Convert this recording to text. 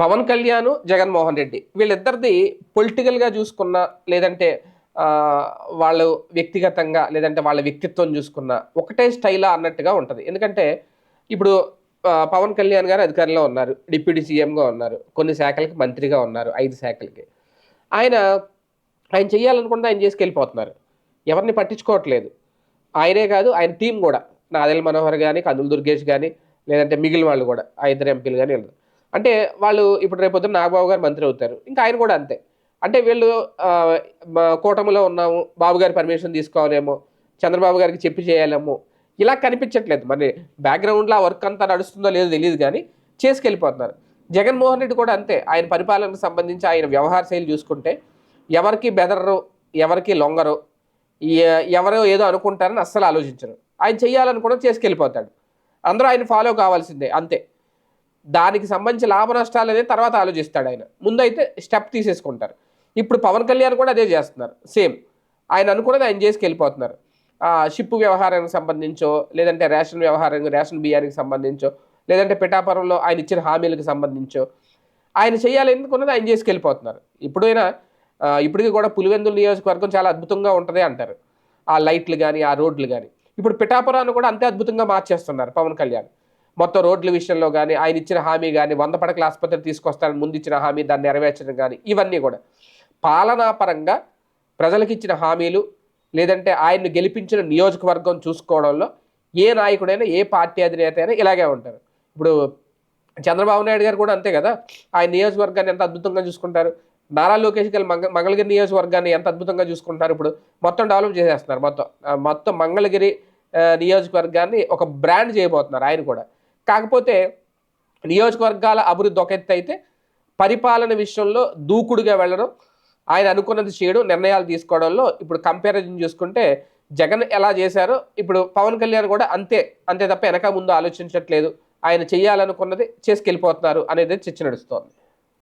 పవన్ కళ్యాణ్ జగన్మోహన్ రెడ్డి వీళ్ళిద్దరిది పొలిటికల్గా చూసుకున్న లేదంటే వాళ్ళు వ్యక్తిగతంగా లేదంటే వాళ్ళ వ్యక్తిత్వం చూసుకున్న ఒకటే స్టైలా అన్నట్టుగా ఉంటుంది. ఎందుకంటే ఇప్పుడు పవన్ కళ్యాణ్ గారు అధికారంలో ఉన్నారు డిప్యూటీ సీఎంగా ఉన్నారు కొన్ని శాఖలకి మంత్రిగా ఉన్నారు ఐదు శాఖలకి. ఆయన ఆయన చేయాలనుకుంటే ఆయన చేసుకెళ్ళిపోతున్నారు. ఎవరిని పట్టించుకోవట్లేదు. ఆయనే కాదు ఆయన టీం కూడా. నాదెల్ మనోహర్ కానీ కందుల దుర్గేష్ కానీ లేదంటే మిగిలిన వాళ్ళు కూడా ఆ ఇద్దరు ఎంపీలు కానీ వీళ్ళు అంటే వాళ్ళు ఇప్పుడు రేపు పొద్దున్న నాగబాబు గారు మంత్రి అవుతారు. ఇంకా ఆయన కూడా అంతే. అంటే వీళ్ళు కూటమిలో ఉన్నాము బాబు గారి పర్మిషన్ తీసుకోవాలేమో చంద్రబాబు గారికి చెప్పి చేయాలేమో ఇలా కనిపించట్లేదు. మరి బ్యాక్గ్రౌండ్లో ఆ వర్క్ అంతా నడుస్తుందో లేదో తెలియదు కానీ చేసుకెళ్ళిపోతున్నారు. జగన్మోహన్ రెడ్డి కూడా అంతే. ఆయన పరిపాలనకు సంబంధించి ఆయన వ్యవహార శైలి చూసుకుంటే ఎవరికి బెదరరు ఎవరికి లొంగరు ఎవరో ఏదో అనుకుంటారని అస్సలు ఆలోచించరు. ఆయన చెయ్యాలనుకోవడం చేసుకెళ్ళిపోతాడు. అందరూ ఆయన ఫాలో కావాల్సిందే అంతే. దానికి సంబంధించి లాభ నష్టాలు అనేది తర్వాత ఆలోచిస్తాడు ఆయన. ముందైతే స్టెప్ తీసేసుకుంటారు. ఇప్పుడు పవన్ కళ్యాణ్ కూడా అదే చేస్తున్నారు. సేమ్ ఆయన అనుకున్నది ఆయన చేసుకెళ్ళిపోతున్నారు ఆ షిప్ వ్యవహారానికి సంబంధించో లేదంటే రేషన్ వ్యవహారం రేషన్ బియ్యానికి సంబంధించో లేదంటే పిఠాపురంలో ఆయన ఇచ్చిన హామీలకు సంబంధించో ఆయన చేయాలి ఎందుకున్నది ఆయన చేసుకెళ్ళిపోతున్నారు ఇప్పుడైనా ఇప్పటికీ కూడా పులివెందుల నియోజకవర్గం చాలా అద్భుతంగా ఉంటుంది అంటారు. ఆ లైట్లు కానీ ఆ రోడ్లు కానీ ఇప్పుడు పిఠాపురాన్ని కూడా అంతే అద్భుతంగా మార్చేస్తున్నారు పవన్ కళ్యాణ్. మొత్తం రోడ్ల విషయంలో కానీ ఆయన ఇచ్చిన హామీ కానీ వంద పడకల ఆసుపత్రి తీసుకొస్తారని ముందు ఇచ్చిన హామీ దాన్ని నెరవేర్చడం కానీ ఇవన్నీ కూడా పాలనాపరంగా ప్రజలకు ఇచ్చిన హామీలు లేదంటే ఆయన్ని గెలిపించిన నియోజకవర్గం చూసుకోవడంలో ఏ నాయకుడైనా ఏ పార్టీ అధినేత అయినా ఇలాగే ఉంటారు. ఇప్పుడు చంద్రబాబు నాయుడు గారు కూడా అంతే కదా ఆయన నియోజకవర్గాన్ని ఎంత అద్భుతంగా చూసుకుంటారు? నారా లోకేష్ గారు మంగ మంగళగిరి నియోజకవర్గాన్ని ఎంత అద్భుతంగా చూసుకుంటారు? ఇప్పుడు మొత్తం డెవలప్ చేసేస్తున్నారు మొత్తం. మొత్తం మంగళగిరి నియోజకవర్గాన్ని ఒక బ్రాండ్ చేయబోతున్నారు ఆయన కూడా. కాకపోతే నియోజకవర్గాల అభివృద్ధి ఒక ఎత్తు అయితే పరిపాలన విషయంలో దూకుడుగా వెళ్ళడం ఆయన అనుకున్నది చేయడం నిర్ణయాలు తీసుకోవడంలో ఇప్పుడు కంపారిజన్ చూసుకుంటే జగన్ ఎలా చేశారో ఇప్పుడు పవన్ కళ్యాణ్ కూడా అంతే అంతే తప్ప వెనక ముందు ఆలోచించట్లేదు. ఆయన చేయాలనుకున్నది చేసుకెళ్ళిపోతున్నారు అనేది చర్చ నడుస్తోంది.